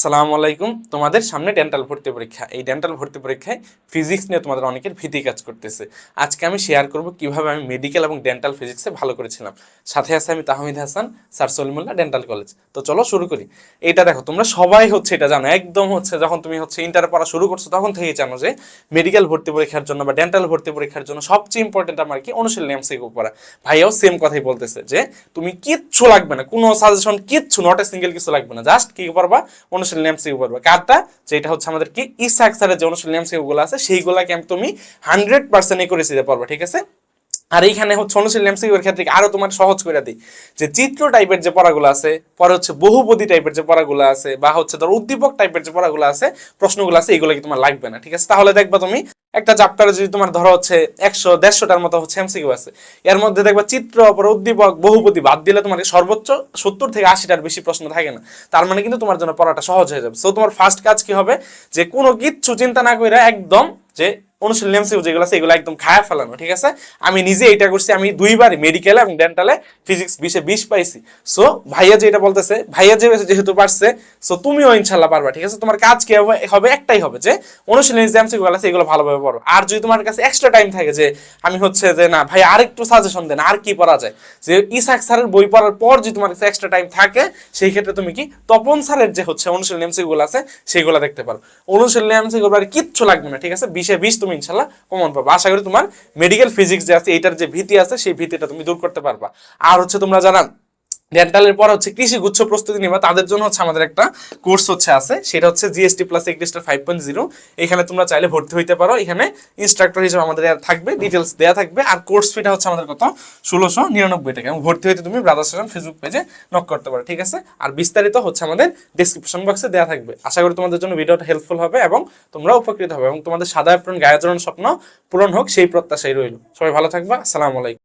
আসসালামু আলাইকুম। তোমাদের সামনে ডেন্টাল ভর্তি পরীক্ষা। এই ডেন্টাল ভর্তি পরীক্ষায় ফিজিক্স নিয়ে তোমাদের অনেকের ভীতি কাজ করতেছে। আজকে আমি শেয়ার করব কীভাবে আমি মেডিকেল এবং ডেন্টাল ফিজিক্সে ভালো করেছিলাম। সাথে আছে আমি Tahmid Hasan, sir Salimullah dental college তো চলো শুরু করি। এটা দেখো, তোমরা সবাই হচ্ছে এটা জানো। একদম হচ্ছে যখন তুমি হচ্ছে ইন্টার পড়া শুরু করছ, তখন থেকেই জানো যে মেডিকেল ভর্তি পরীক্ষার জন্য বা ডেন্টাল ভর্তি পরীক্ষার জন্য সবচেয়ে ইম্পর্টেন্ট আমার কি? অনুশীলনী এমসিকিউ পড়া। ভাইয়াও সেম কথাই বলতেছে যে, তুমি কিচ্ছু লাগবে না। কোনো সাজেশন কিচ্ছু নট এ সিঙ্গেল কিছু লাগবে না। জাস্ট কি পারবা অনুশীলনী এমসিকিউ করবে। কারটা যেটা হচ্ছে আমাদের কি? ইসাক স্যারের যে অনুশীলনী এমসিকিউ গুলো আছে, সেইগুলাকে তুমি হান্ড্রেড পার্সেন্ট করে দিতে পারবে ঠিক আছে? আর এইখানে হচ্ছে অনুশীলনী এমসিকিউ এর ক্ষেত্রে আরও তোমার সহজ করে দিই। যে চিত্র টাইপের যে পড়াগুলো আছে, পরে হচ্ছে বহুপদী টাইপের যে পড়াগুলো আছে, বা হচ্ছে ধর উদ্দীপক টাইপের যে পড়াগুলো আছে, প্রশ্নগুলো আছে, এগুলো কি তোমার লাগবে না, ঠিক আছে? তাহলে দেখবা তুমি একটা চ্যাপ্টারে যদি তোমার ধরো হচ্ছে একশো, দেড়শোটার মতো হচ্ছে এমসিকিউ আছে, এর মধ্যে দেখবা চিত্র, পরে উদ্দীপক, বহুপদী বাদ দিলে তোমার সর্বোচ্চ সত্তর থেকে আশিটার বেশি প্রশ্ন থাকে না। তার মানে কিন্তু তোমার জন্য পড়াটা সহজ হয়ে যাবে। সো তোমার ফার্স্ট কাজ কি হবে? যে কোনো কিচ্ছু চিন্তা না করে একদম যে অনুশীলনী যেগুলো আছে, এগুলো একদম খায়া ফেলানো, ঠিক আছে? আমি নিজে এটা করছি, আমি দুইবার মেডিকেল এবং ডেন্টালে ফিজিক্স বিশে বিশ পাইছি। সো ভাইয়া যেটা বলতেছে, ভাইয়া যেহেতু পারছে সো তুমিও ইনশাল্লাহ পারবা, ঠিক আছে? তোমার কাজ কি হবে একটাই হবে যে, অনুশীলনী এমসিকিউ আছে, এগুলো ভালোভাবে পড়ো। আর যদি তোমার কাছে এক্সট্রা টাইম থাকে যে, আমি হচ্ছে যে, না ভাই আরেকটু সাজেশন দেন, আর কি পড়া যায়? যে, ইসাক স্যারের বই পড়ার পর যদি তোমার কাছে এক্সট্রা টাইম থাকে, সেই ক্ষেত্রে তুমি কি তপন স্যারের যে হচ্ছে অনুশীলনী এমসিকিউ আছে সেইগুলো দেখতে পারো। অনুশীলনী আর কিচ্ছু লাগবে না, ঠিক আছে? বিশে বিশ তুমি ইনশাল্লাহ কমন পাবা। আশা করি তোমার মেডিকেল ফিজিক্স যে আছে, এইটার যে ভীতি আছে, সেই ভীতিটা তুমি দূর করতে পারবা। আর হচ্ছে তোমরা জানা ডেন্টালের পর হচ্ছে কৃষি গুচ্ছ প্রস্তুতি নেবা। তাদের জন্য হচ্ছে আমাদের একটা কোর্স হচ্ছে আছে। সেটা হচ্ছে জিএসটি প্লাস এগ্রিস্টার ফাইভ পয়েন্ট জিরো এখানে তোমরা চাইলে ভর্তি হইতে পারো। এখানে ইনস্ট্রাক্টর হিসেবে আমাদের থাকবে ডিটেলস দেওয়া থাকবে। আর কোর্স ফিটা হচ্ছে আমাদের কত? ষোলোশো নিরানব্বই টাকা। এবং ভর্তি হইতে তুমি ব্রাদার সেশন ফেসবুক পেজে নক করতে পারো, ঠিক আছে? আর বিস্তারিত হচ্ছে আমাদের ডিসক্রিপশন বক্সে দেওয়া থাকবে। আশা করি তোমাদের জন্য ভিডিওটা হেল্পফুল হবে এবং তোমরা উপকৃত হবে এবং তোমাদের সাদা পূরণ গায়ে স্বপ্ন পূরণ হোক, সেই প্রত্যাশাই রইল। সবাই ভালো থাকবা। আসসালামু আলাইকুম।